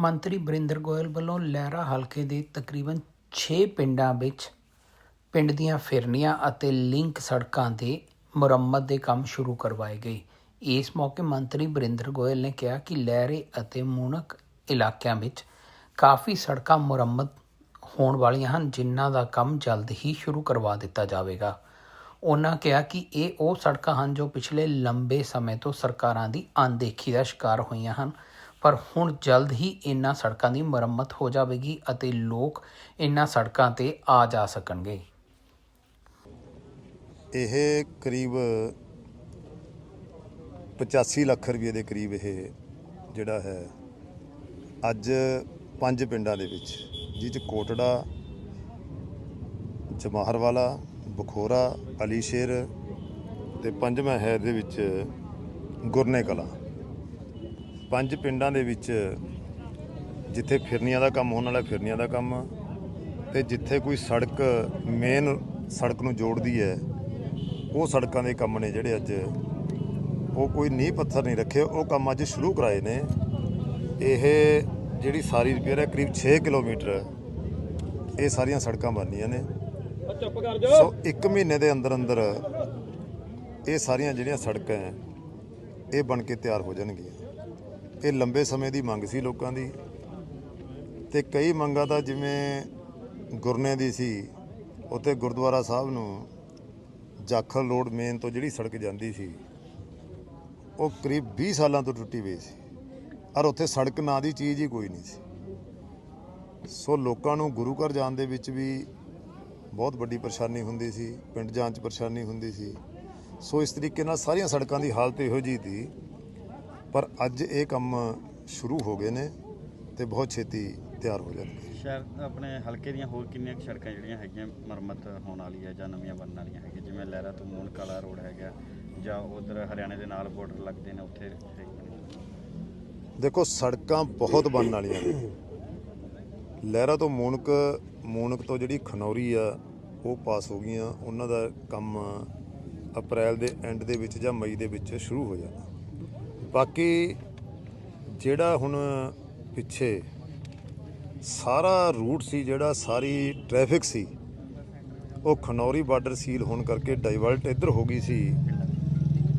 ਮੰਤਰੀ ਬਰਿੰਦਰ ਗੋਇਲ ਵੱਲੋਂ ਲਹਿਰਾ ਹਲਕੇ ਦੇ ਤਕਰੀਬਨ 6 ਪਿੰਡਾਂ ਵਿੱਚ ਪਿੰਡ ਦੀਆਂ ਫਿਰਨੀਆਂ ਅਤੇ ਲਿੰਕ ਸੜਕਾਂ ਦੇ ਮੁਰੰਮਤ ਦੇ ਕੰਮ ਸ਼ੁਰੂ ਕਰਵਾਏ ਗਏ। ਇਸ ਮੌਕੇ ਮੰਤਰੀ ਬਰਿੰਦਰ ਗੋਇਲ ਨੇ ਕਿਹਾ ਕਿ ਲਹਿਰੇ ਅਤੇ ਮੂਨਕ ਇਲਾਕਿਆਂ ਵਿੱਚ ਕਾਫੀ ਸੜਕਾਂ ਮੁਰੰਮਤ ਹੋਣ ਵਾਲੀਆਂ ਹਨ, ਜਿਨ੍ਹਾਂ ਦਾ ਕੰਮ ਜਲਦ ਹੀ ਸ਼ੁਰੂ ਕਰਵਾ ਦਿੱਤਾ ਜਾਵੇਗਾ। ਉਹਨਾਂ ਕਿਹਾ ਕਿ ਇਹ ਉਹ ਸੜਕਾਂ ਹਨ ਜੋ ਪਿਛਲੇ ਲੰਬੇ ਸਮੇਂ ਤੋਂ ਸਰਕਾਰਾਂ ਦੀ ਅਣਦੇਖੀ ਦਾ ਸ਼ਿਕਾਰ ਹੋਈਆਂ ਹਨ ਪਰ ਹੁਣ ਜਲਦ ਹੀ ਇਹਨਾਂ ਸੜਕਾਂ ਦੀ ਮੁਰੰਮਤ ਹੋ ਜਾਵੇਗੀ ਅਤੇ ਲੋਕ ਇਹਨਾਂ ਸੜਕਾਂ ਤੇ ਆ ਜਾ ਸਕਣਗੇ। ਇਹ ਕਰੀਬ 85 ਲੱਖ ਰੁਪਏ ਦੇ ਕਰੀਬ ਇਹ ਜਿਹੜਾ ਹੈ, ਅੱਜ ਪੰਜ ਪਿੰਡਾਂ ਦੇ ਵਿੱਚ, ਜਿਹ ਚ ਕੋਟੜਾ, ਜਮਾਹਰਵਾਲਾ, ਬਖੋਰਾ, ਅਲੀਸ਼ੇਰ ਤੇ ਪੰਜਵਾਂ ਹੈ ਦੇ ਵਿੱਚ ਗੁਰਨੇ ਕਲਾ। ਪੰਜ ਪਿੰਡਾਂ ਦੇ ਵਿੱਚ ਜਿੱਥੇ ਫਿਰਨੀਆਂ ਦਾ ਕੰਮ ਹੋਣ ਵਾਲਾ ਫਿਰਨੀਆਂ ਦਾ ਕੰਮ ਤੇ ਜਿੱਥੇ ਕੋਈ ਸੜਕ ਮੇਨ ਸੜਕ ਨੂੰ ਜੋੜਦੀ ਹੈ, ਉਹ ਸੜਕਾਂ ਦੇ ਕੰਮ ਨੇ ਜਿਹੜੇ ਅੱਜ। ਉਹ ਕੋਈ ਨੀਂਹ ਪੱਥਰ ਨਹੀਂ ਰੱਖੇ, ਉਹ ਕੰਮ ਅੱਜ ਸ਼ੁਰੂ ਕਰਾਏ ਨੇ। ਇਹ ਜਿਹੜੀ ਸਾਰੀ ਰਿਪੇਅਰ ਹੈ, ਕਰੀਬ 6 ਕਿਲੋਮੀਟਰ ਇਹ ਸਾਰੀਆਂ ਸੜਕਾਂ ਬਣਨੀਆਂ ਨੇ। ਸੋ 1 ਮਹੀਨੇ ਦੇ ਅੰਦਰ ਅੰਦਰ ਇਹ ਸਾਰੀਆਂ ਜਿਹੜੀਆਂ ਸੜਕਾਂ ਹੈ, ਇਹ ਬਣ ਕੇ ਤਿਆਰ ਹੋ ਜਾਣਗੀਆਂ। ਇਹ ਲੰਬੇ ਸਮੇਂ ਦੀ ਮੰਗ ਸੀ ਲੋਕਾਂ ਦੀ ਤੇ ਕਈ ਮੰਗਾਂ ਤਾਂ ਜਿਵੇਂ ਗੁਰਨੇ ਦੀ ਸੀ, ਉੱਥੇ ਗੁਰਦੁਆਰਾ ਸਾਹਿਬ ਨੂੰ ਜਾਖਲ ਰੋਡ ਮੇਨ ਤੋਂ ਜਿਹੜੀ ਸੜਕ ਜਾਂਦੀ ਸੀ, ਉਹ ਕਰੀਬ 20 ਸਾਲਾਂ ਤੋਂ ਟੁੱਟੀ ਪਈ ਸੀ। ਔਰ ਉੱਥੇ ਸੜਕ ਨਾਂ ਦੀ ਚੀਜ਼ ਹੀ ਕੋਈ ਨਹੀਂ ਸੀ। ਸੋ ਲੋਕਾਂ ਨੂੰ ਗੁਰੂ ਘਰ ਜਾਣ ਦੇ ਵਿੱਚ ਵੀ ਬਹੁਤ ਵੱਡੀ ਪਰੇਸ਼ਾਨੀ ਹੁੰਦੀ ਸੀ, ਪਿੰਡ ਜਾਣ 'ਚ ਪਰੇਸ਼ਾਨੀ ਹੁੰਦੀ ਸੀ। ਸੋ ਇਸ ਤਰੀਕੇ ਨਾਲ ਸਾਰੀਆਂ ਸੜਕਾਂ ਦੀ ਹਾਲਤ ਇਹੋ ਜਿਹੀ ਸੀ ਪਰ ਅੱਜ ਇਹ ਕੰਮ ਸ਼ੁਰੂ ਹੋ ਗਏ ਨੇ ਤੇ ਬਹੁਤ ਛੇਤੀ ਤਿਆਰ ਹੋ ਜਾਣਗੇ ਸ਼ਹਿਰ ਆਪਣੇ ਹਲਕੇ ਦੀਆਂ ਹੋਰ ਕਿੰਨੀਆਂ ਕੁ ਸੜਕਾਂ ਜਿਹੜੀਆਂ ਹੈਗੀਆਂ ਮੁਰੰਮਤ ਹੋਣ ਵਾਲੀ ਹੈ ਜਾਂ ਨਵੀਆਂ ਬਣਨ ਵਾਲੀਆਂ ਹੈਗੀਆਂ ਜਿਵੇਂ ਲਹਿਰਾ ਤੋਂ ਮੂਨ ਕਾਲਾ ਰੋਡ ਹੈਗਾ ਜਾਂ ਉਧਰ ਹਰਿਆਣੇ ਦੇ ਨਾਲ ਬਾਰਡਰ ਲੱਗਦੇ ਨੇ ਉੱਥੇ। ਦੇਖੋ ਸੜਕਾਂ ਬਹੁਤ ਬਣਨ ਵਾਲੀਆਂ ਨੇ। ਲਹਿਰਾ ਤੋਂ ਮੂਨਕ ਮੂਨਕ ਤੋਂ ਜਿਹੜੀ ਖਨੌਰੀ ਆ ਉਹ ਪਾਸ ਹੋ ਗਈਆਂ। ਉਹਨਾਂ ਦਾ ਕੰਮ ਅਪ੍ਰੈਲ ਦੇ ਐਂਡ ਦੇ ਵਿੱਚ ਜਾਂ ਮਈ ਦੇ ਵਿੱਚ ਸ਼ੁਰੂ ਹੋ ਜਾਣਾ। ਬਾਕੀ ਜਿਹੜਾ ਹੁਣ ਪਿੱਛੇ ਸਾਰਾ ਰੂਟ ਸੀ, ਜਿਹੜਾ ਸਾਰੀ ਟ੍ਰੈਫਿਕ ਸੀ, ਉਹ ਖਨੌਰੀ ਬਾਰਡਰ ਸੀਲ ਹੋਣ ਕਰਕੇ ਡਾਈਵਰਟ ਇੱਧਰ ਹੋ ਗਈ ਸੀ।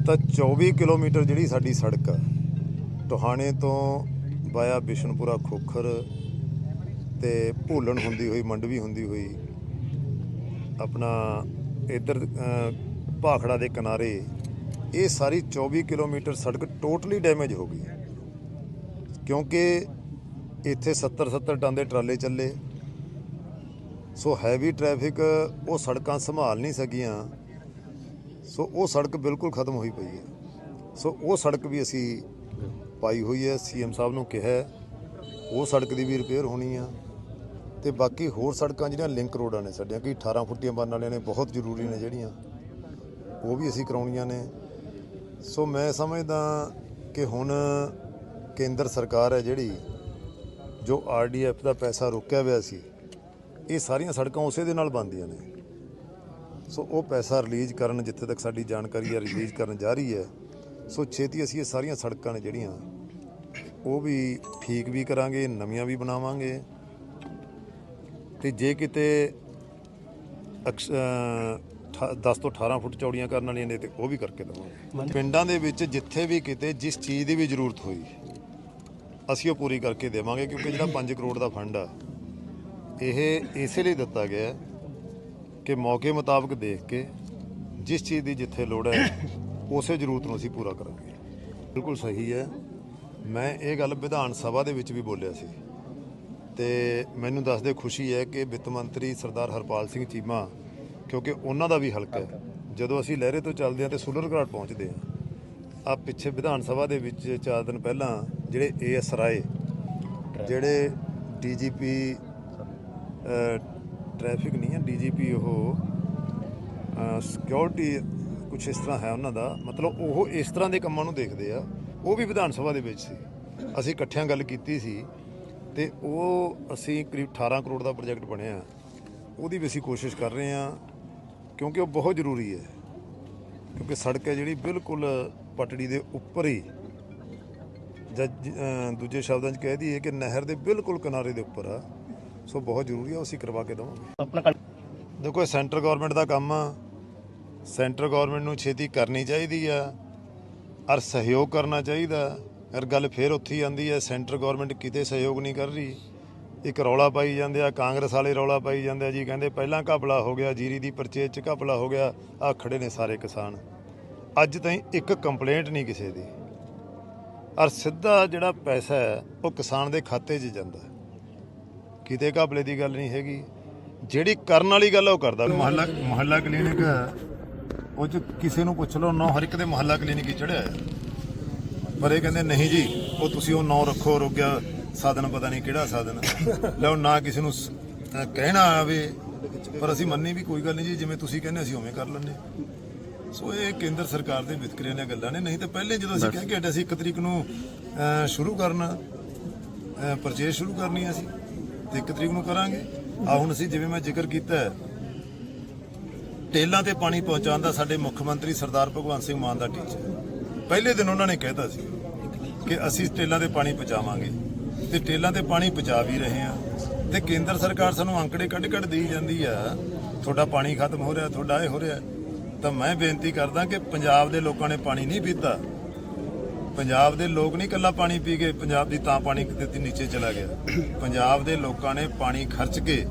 ਤਾਂ 24 ਕਿਲੋਮੀਟਰ ਜਿਹੜੀ ਸਾਡੀ ਸੜਕ ਆ, ਟੋਹਾਣੇ ਤੋਂ ਵਾਇਆ ਬਿਸ਼ਨਪੁਰਾ ਖੋਖਰ ਤੇ ਭੂਲਣ ਹੁੰਦੀ ਹੋਈ, ਮੰਡਵੀ ਹੁੰਦੀ ਹੋਈ, ਆਪਣਾ ਇੱਧਰ ਭਾਖੜਾ ਦੇ ਕਿਨਾਰੇ ਇਹ ਸਾਰੀ 24 ਕਿਲੋਮੀਟਰ ਸੜਕ ਟੋਟਲੀ ਡੈਮੇਜ ਹੋ ਗਈ ਕਿਉਂਕਿ ਇੱਥੇ 70 70 ਟਨ ਦੇ ਟਰਾਲੇ ਚੱਲੇ। ਸੋ ਹੈਵੀ ਟ੍ਰੈਫਿਕ ਉਹ ਸੜਕਾਂ ਸੰਭਾਲ ਨਹੀਂ ਸਕੀਆਂ। ਸੋ ਉਹ ਸੜਕ ਬਿਲਕੁਲ ਖਤਮ ਹੋਈ ਪਈ ਹੈ। ਸੋ ਉਹ ਸੜਕ ਵੀ ਅਸੀਂ ਪਾਈ ਹੋਈ ਹੈ, ਸੀਐਮ ਸਾਹਿਬ ਨੂੰ ਕਿਹਾ ਉਹ ਸੜਕ ਦੀ ਵੀ ਰਿਪੇਅਰ ਹੋਣੀ ਆ। ਤੇ ਬਾਕੀ ਹੋਰ ਸੜਕਾਂ ਜਿਹੜੀਆਂ ਲਿੰਕ ਰੋਡਾਂ ਨੇ ਸਾਡੀਆਂ, ਕਿ 18 ਫੁੱਟੀਆਂ ਬਣਨ ਵਾਲੀਆਂ ਨੇ ਬਹੁਤ ਜ਼ਰੂਰੀ ਨੇ ਜਿਹੜੀਆਂ, ਉਹ ਵੀ ਅਸੀਂ ਕਰਾਉਣੀਆਂ ਨੇ। ਸੋ ਮੈਂ ਸਮਝਦਾ ਕਿ ਹੁਣ ਕੇਂਦਰ ਸਰਕਾਰ ਹੈ ਜਿਹੜੀ, ਜੋ ਆਰਡੀਐਫ ਦਾ ਪੈਸਾ ਰੋਕਿਆ ਹੋਇਆ ਸੀ, ਇਹ ਸਾਰੀਆਂ ਸੜਕਾਂ ਉਸੇ ਦੇ ਨਾਲ ਬਣਦੀਆਂ ਨੇ। ਸੋ ਉਹ ਪੈਸਾ ਰਿਲੀਜ਼ ਕਰਨ ਜਿੱਥੇ ਤੱਕ ਸਾਡੀ ਜਾਣਕਾਰੀ ਹੈ, ਰਿਲੀਜ਼ ਕਰਨ ਜਾ ਰਹੀ ਹੈ, ਸੋ ਛੇਤੀ ਅਸੀਂ ਇਹ ਸਾਰੀਆਂ ਸੜਕਾਂ ਨੇ ਜਿਹੜੀਆਂ, ਉਹ ਵੀ ਠੀਕ ਵੀ ਕਰਾਂਗੇ, ਨਵੀਆਂ ਵੀ ਬਣਾਵਾਂਗੇ। ਤੇ ਜੇ ਕਿਤੇ ਅਕਸ- 10 ਤੋਂ 18 ਫੁੱਟ ਚੌੜੀਆਂ ਕਰਨ ਵਾਲੀਆਂ ਨੇ ਤੇ ਉਹ ਵੀ ਕਰਕੇ ਦੇਵਾਂਗੇ। ਪਿੰਡਾਂ ਦੇ ਵਿੱਚ ਜਿੱਥੇ ਵੀ ਕਿਤੇ ਜਿਸ ਚੀਜ਼ ਦੀ ਵੀ ਜ਼ਰੂਰਤ ਹੋਈ, ਅਸੀਂ ਉਹ ਪੂਰੀ ਕਰਕੇ ਦੇਵਾਂਗੇ ਕਿਉਂਕਿ ਜਿਹੜਾ 5 ਕਰੋੜ ਦਾ ਫੰਡ ਆ, ਇਹ ਇਸੇ ਲਈ ਦਿੱਤਾ ਗਿਆ ਕਿ ਮੌਕੇ ਮੁਤਾਬਕ ਦੇਖ ਕੇ ਜਿਸ ਚੀਜ਼ ਦੀ ਜਿੱਥੇ ਲੋੜ ਹੈ, ਉਸੇ ਜ਼ਰੂਰਤ ਨੂੰ ਅਸੀਂ ਪੂਰਾ ਕਰਾਂਗੇ। ਬਿਲਕੁਲ ਸਹੀ ਹੈ। ਮੈਂ ਇਹ ਗੱਲ ਵਿਧਾਨ ਸਭਾ ਦੇ ਵਿੱਚ ਵੀ ਬੋਲਿਆ ਸੀ। ਤੇ ਮੈਨੂੰ ਦੱਸਦੇ ਖੁਸ਼ੀ ਹੈ ਕਿ ਵਿੱਤ ਮੰਤਰੀ ਸਰਦਾਰ ਹਰਪਾਲ ਸਿੰਘ ਚੀਮਾ ਕਿਉਂਕਿ ਉਹਨਾਂ ਦਾ ਵੀ ਹਲਕਾ ਹੈ। ਜਦੋਂ ਅਸੀਂ ਲਹਿਰੇ ਤੋਂ ਚੱਲਦੇ ਹਾਂ ਤੇ ਸੁਲਰਘਾਟ ਪਹੁੰਚਦੇ ਹਾਂ ਆ ਪਿੱਛੇ ਵਿਧਾਨ ਸਭਾ ਦੇ ਵਿੱਚ ਚਾਰ ਦਿਨ ਪਹਿਲਾਂ ਜਿਹੜੇ ਏਐਸ ਰਾਏ ਜਿਹੜੇ ਡੀਜੀਪੀ ਟ੍ਰੈਫਿਕ ਨਹੀਂ ਹੈ ਡੀਜੀਪੀ ਉਹ ਸਿਕਿਉਰਿਟੀ ਕੁਝ ਇਸ ਤਰ੍ਹਾਂ ਹੈ ਉਹਨਾਂ ਦਾ। ਮਤਲਬ ਉਹ ਇਸ ਤਰ੍ਹਾਂ ਦੇ ਕੰਮਾਂ ਨੂੰ ਦੇਖਦੇ ਆ। ਉਹ ਵੀ ਵਿਧਾਨ ਸਭਾ ਦੇ ਵਿੱਚ ਸੀ। ਅਸੀਂ ਇਕੱਠਿਆਂ ਗੱਲ ਕੀਤੀ ਸੀ ਤੇ ਉਹ ਅਸੀਂ ਕਰੀਬ 18 ਕਰੋੜ ਦਾ ਪ੍ਰੋਜੈਕਟ ਬਣਿਆ। ਉਹਦੀ ਵੀ ਅਸੀਂ ਕੋਸ਼ਿਸ਼ ਕਰ ਰਹੇ ਹਾਂ ਕਿਉਂਕਿ ਉਹ ਬਹੁਤ ਜ਼ਰੂਰੀ ਹੈ। ਕਿਉਂਕਿ ਸੜਕ ਹੈ ਜਿਹੜੀ ਬਿਲਕੁਲ ਪਟੜੀ ਦੇ ਉੱਪਰ ਹੀ। ਦੂਜੇ ਸ਼ਬਦਾਂ 'ਚ ਕਹਿ ਦਈਏ ਕਿ ਨਹਿਰ ਦੇ ਬਿਲਕੁਲ ਕਿਨਾਰੇ ਦੇ ਉੱਪਰ ਆ। ਸੋ ਬਹੁਤ ਜ਼ਰੂਰੀ ਆ ਉਹ ਅਸੀਂ ਕਰਵਾ ਕੇ ਦੇਵਾਂਗੇ। ਆਪਣਾ ਦੇਖੋ ਇਹ ਸੈਂਟਰ ਗਵਰਨਮੈਂਟ ਦਾ ਕੰਮ ਆ। ਸੈਂਟਰ ਗਵਰਨਮੈਂਟ ਨੂੰ ਛੇਤੀ ਕਰਨੀ ਚਾਹੀਦੀ ਆ। ਔਰ ਸਹਿਯੋਗ ਕਰਨਾ ਚਾਹੀਦਾ। ਅਰ ਗੱਲ ਫੇਰ ਉੱਥੇ ਹੀ ਆਂਦੀ ਹੈ ਸੈਂਟਰ ਗਵਰਨਮੈਂਟ ਕਿਤੇ ਸਹਿਯੋਗ ਨਹੀਂ ਕਰ ਰਹੀ। ਇੱਕ ਰੌਲਾ ਪਾਈ ਜਾਂਦੇ ਆ, ਕਾਂਗਰਸ ਵਾਲੇ ਰੌਲਾ ਪਾਈ ਜਾਂਦੇ ਆ ਜੀ, ਕਹਿੰਦੇ ਪਹਿਲਾਂ ਘਪਲਾ ਹੋ ਗਿਆ, ਜੀਰੀ ਦੀ ਪਰਚੇਜ ਚ ਘਪਲਾ ਹੋ ਗਿਆ, ਆ ਖੜੇ ਨੇ ਸਾਰੇ ਕਿਸਾਨ। ਅੱਜ ਤਾਈਂ ਇੱਕ ਕੰਪਲੇਂਟ ਨਹੀਂ ਕਿਸੇ ਦੀ। ਔਰ ਸਿੱਧਾ ਜਿਹੜਾ ਪੈਸਾ ਹੈ, ਉਹ ਕਿਸਾਨ ਦੇ ਖਾਤੇ 'ਚ ਜਾਂਦਾ ਕਿਤੇ ਘਪਲੇ ਦੀ ਗੱਲ ਨਹੀਂ ਹੈਗੀ। ਜਿਹੜੀ ਕਰਨ ਵਾਲੀ ਗੱਲ ਉਹ ਕਰਦਾ। ਮੁਹੱਲਾ ਮੁਹੱਲਾ ਕਲੀਨਿਕ ਉਹ ਚ ਕਿਸੇ ਨੂੰ ਪੁੱਛ ਲਓ, ਨੌ ਹਰ ਇੱਕ ਦੇ ਮੁਹੱਲਾ ਕਲੀਨਿਕ ਹੀ ਚੜਿਆ ਹੈ। ਪਰ ਇਹ ਕਹਿੰਦੇ, ਨਹੀਂ ਜੀ, ਉਹ ਤੁਸੀਂ ਉਹ ਨੌ ਰੱਖੋ ਰੋਗਿਆ ਸਾਧਨ ਪਤਾ ਨਹੀਂ ਕਿਹੜਾ ਸਾਧਨ। ਲਓ ਨਾ ਕਿਸੇ ਨੂੰ ਕਹਿਣਾ ਆਵੇ ਪਰ ਅਸੀਂ ਮੰਨੀ ਵੀ ਕੋਈ ਗੱਲ ਨਹੀਂ ਜੀ ਜਿਵੇਂ ਤੁਸੀਂ ਕਹਿੰਦੇ ਅਸੀਂ ਉਵੇਂ ਕਰ ਲੈਂਦੇ। ਸੋ ਇਹ ਕੇਂਦਰ ਸਰਕਾਰ ਦੇ ਵਿਤਕਰੇ ਦੀਆਂ ਗੱਲਾਂ ਨੇ। ਨਹੀਂ ਤਾਂ ਪਹਿਲੇ ਜਦੋਂ ਅਸੀਂ ਕਹਿ ਕੇ ਹਟੇ ਸੀ 1 ਤਰੀਕ ਨੂੰ ਸ਼ੁਰੂ ਕਰਨਾ। ਪਰਚੇਸ ਸ਼ੁਰੂ ਕਰਨੀ ਅਸੀਂ ਤੇ 1 ਤਰੀਕ ਨੂੰ ਕਰਾਂਗੇ। ਆ ਹੁਣ ਅਸੀਂ ਜਿਵੇਂ ਮੈਂ ਜ਼ਿਕਰ ਕੀਤਾ ਟੇਲਾਂ ਤੇ ਪਾਣੀ ਪਹੁੰਚਾਉਣ ਦਾ ਸਾਡੇ ਮੁੱਖ ਮੰਤਰੀ ਸਰਦਾਰ ਭਗਵੰਤ ਸਿੰਘ ਮਾਨ ਦਾ ਟੀਚਾ। ਪਹਿਲੇ ਦਿਨ ਉਹਨਾਂ ਨੇ ਕਹਿਤਾ ਸੀ ਕਿ ਅਸੀਂ ਟੇਲਾਂ ਤੇ ਪਾਣੀ ਪਹੁੰਚਾਵਾਂਗੇ। ਤੇ ਟੇਲਾਂ ਤੇ ਪਾਣੀ ਪਹੁੰਚਾ ਵੀ ਰਹੇ ਆ ਤੇ ਕੇਂਦਰ ਸਰਕਾਰ ਸਾਨੂੰ ਅੰਕੜੇ ਕੱਢ ਕੱਢ ਦੇਈ ਜਾਂਦੀ ਆ। ਤੁਹਾਡਾ ਪਾਣੀ ਖਤਮ ਹੋ ਰਿਹਾ, ਤੁਹਾਡਾ ਇਹ ਹੋ ਰਿਹਾ। ਤਾਂ ਮੈਂ ਬੇਨਤੀ ਕਰਦਾ ਕਿ ਪੰਜਾਬ ਦੇ ਲੋਕਾਂ ਨੇ ਪਾਣੀ ਨਹੀਂ ਪੀਤਾ। ਪੰਜਾਬ ਦੇ ਲੋਕ ਨਹੀਂ ਕੱਲਾ ਪਾਣੀ ਪੀ ਗਏ, ਪੰਜਾਬ ਦੀ ਤਾਂ ਪਾਣੀ ਕਿਤੇ ਨੀਚੇ ਚਲਾ ਗਿਆ। ਪੰਜਾਬ ਦੇ ਲੋਕਾਂ ਨੇ ਪਾਣੀ ਖਰਚ ਕੇ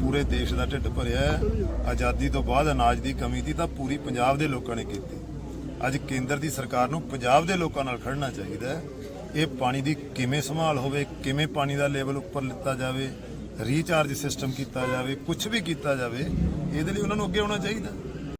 ਪੂਰੇ ਦੇਸ਼ ਦਾ ਢਿੱਡ ਭਰਿਆ ਆਜ਼ਾਦੀ ਤੋਂ ਬਾਅਦ ਅਨਾਜ ਦੀ ਕਮੀ ਦੀ ਤਾਂ ਪੂਰੀ ਪੰਜਾਬ ਦੇ ਲੋਕਾਂ ਨੇ ਕੀਤੀ। ਅੱਜ ਕੇਂਦਰ ਦੀ ਸਰਕਾਰ ਨੂੰ ਪੰਜਾਬ ਦੇ ਲੋਕਾਂ ਨਾਲ ਖੜਨਾ ਚਾਹੀਦਾ ਹੈ। ਇਹ ਪਾਣੀ ਦੀ ਕਿਵੇਂ ਸੰਭਾਲ ਹੋਵੇ, ਕਿਵੇਂ ਪਾਣੀ ਦਾ ਲੈਵਲ ਉੱਪਰ ਲਿੱਤਾ ਜਾਵੇ ਰੀਚਾਰਜ ਸਿਸਟਮ ਕੀਤਾ ਜਾਵੇ ਕੁਝ ਵੀ ਕੀਤਾ ਜਾਵੇ, ਇਹਦੇ ਲਈ ਉਹਨਾਂ ਨੂੰ ਅੱਗੇ ਆਉਣਾ ਚਾਹੀਦਾ।